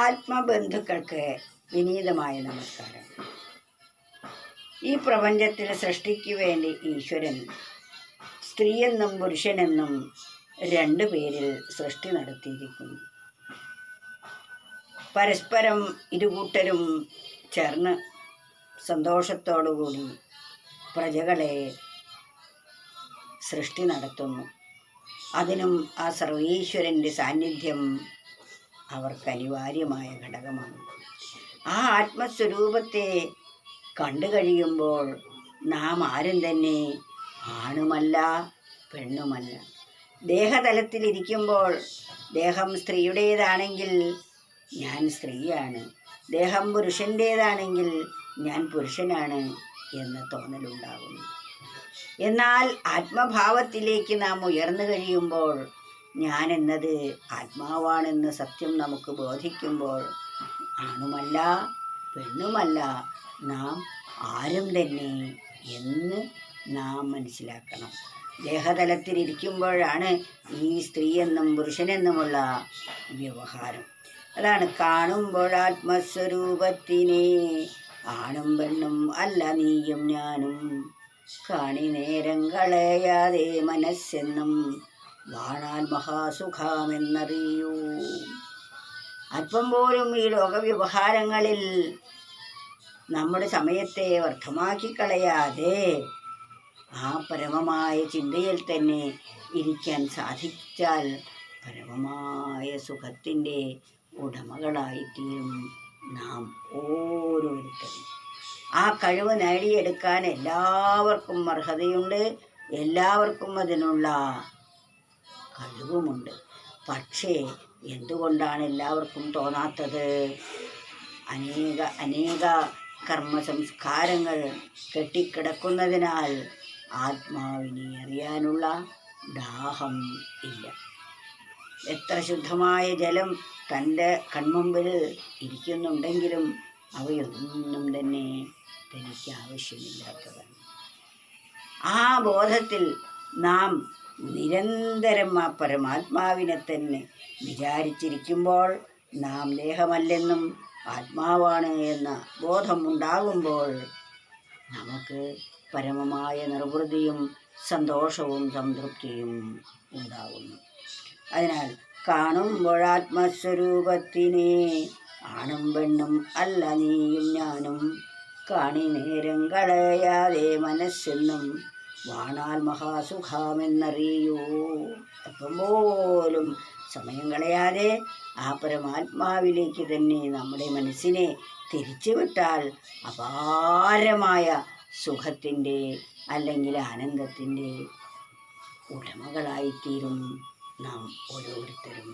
ആത്മബന്ധുക്കൾക്ക് വിനീതമായ നമസ്കാരം. ഈ പ്രപഞ്ചത്തിൽ സൃഷ്ടിക്ക് വേണ്ടി ഈശ്വരൻ സ്ത്രീയെന്നും പുരുഷനെന്നും രണ്ടു പേരിൽ സൃഷ്ടി നടത്തിയിരിക്കുന്നു. പരസ്പരം ഇരുകൂട്ടരും ചേർന്ന് സന്തോഷത്തോടുകൂടി പ്രജകളെ സൃഷ്ടി നടത്തുന്നു. അതിനും ആ സർവീശ്വരന്റെ സാന്നിധ്യം അവർക്ക് അനിവാര്യമായ ഘടകമാണ്. ആ ആത്മസ്വരൂപത്തെ കണ്ടു കഴിയുമ്പോൾ നാം ആരും തന്നെ ആണുമല്ല പെണ്ണുമല്ല. ദേഹതലത്തിലിരിക്കുമ്പോൾ ദേഹം സ്ത്രീയുടേതാണെങ്കിൽ ഞാൻ സ്ത്രീയാണ്. ദേഹം പുരുഷന്റേതാണെങ്കിൽ ഞാൻ പുരുഷനാണ് എന്ന തോന്നലുണ്ടാകുന്നു. എന്നാൽ ആത്മഭാവത്തിലേക്ക് നാം ഉയർന്നു കഴിയുമ്പോൾ ഞാൻ എന്നത് ആത്മാവാണെന്ന് സത്യം നമുക്ക് ബോധിക്കുമ്പോൾ ആണുമല്ല പെണ്ണുമല്ല നാം ആരും തന്നെ എന്ന് നാം മനസ്സിലാക്കണം. ദേഹതലത്തിലിരിക്കുമ്പോഴാണ് ഈ സ്ത്രീയെന്നും പുരുഷനെന്നുമുള്ള വ്യവഹാരം. അതാണ് കാണുമ്പോൾ ആത്മസ്വരൂപത്തിനെ ആണും പെണ്ണും അല്ല നീയും ഞാനും. കാണി നേരം കളയാതെ മനസ്സെന്നും വാണാൽ മഹാസുഖമെന്നറിയൂ. അല്പം പോലും ഈ ലോകവ്യവഹാരങ്ങളിൽ നമ്മുടെ സമയത്തെ വർദ്ധമാക്കിക്കളയാതെ കളയാതെ ആ പരമമായ ചിന്തയിൽ തന്നെ ഇരിക്കാൻ സാധിച്ചാൽ പരമമായ സുഖത്തിന്റെ ഉടമകളായിത്തീരും നാം ഓരോരുത്തരും. ആ കഴിവ് നേടിയെടുക്കാൻ എല്ലാവർക്കും അർഹതയുണ്ട്. എല്ലാവർക്കും അതിനുള്ള കഴിവുമുണ്ട്. പക്ഷേ എന്തുകൊണ്ടാണ് എല്ലാവർക്കും തോന്നാത്തത്? അനേക അനേക കർമ്മ സംസ്കാരങ്ങൾ കെട്ടിക്കിടക്കുന്നതിനാൽ ആത്മാവിനെ അറിയാനുള്ള ദാഹം ഇല്ല. എത്ര ശുദ്ധമായ ജലം തന്റെ കൺമുമ്പിൽ ഇരിക്കുന്നുണ്ടെങ്കിലും അവയൊന്നും തന്നെ തനിക്ക് ആവശ്യമില്ലാത്തതാണ്. ആ ബോധത്തിൽ നാം നിരന്തരം ആ പരമാത്മാവിനെ തന്നെ വിചാരിച്ചിരിക്കുമ്പോൾ നാം ദേഹമല്ലെന്നും ആത്മാവാണ് എന്ന ബോധമുണ്ടാകുമ്പോൾ നമുക്ക് പരമമായ നിർവൃതിയും സന്തോഷവും സംതൃപ്തിയും ഉണ്ടാകുന്നു. അതിനാൽ കാണുമ്പോൾ ആത്മസ്വരൂപത്തിനെ ആണും പെണ്ണും അല്ല നീയും ഞാനും കാണി നേരം കളയാതെ മനസ്സെന്നും വാണാൽ മഹാസുഖാമെന്നറിയൂ. അപ്പം പോലും സമയം കളയാതെ ആ പരമാത്മാവിലേക്ക് തന്നെ നമ്മുടെ മനസ്സിനെ തിരിച്ചുവിട്ടാൽ അപാരമായ സുഖത്തിന്റെ അല്ലെങ്കിൽ ആനന്ദത്തിന്റെ ഉടമകളായിത്തീരും നാം ഓരോരുത്തരും.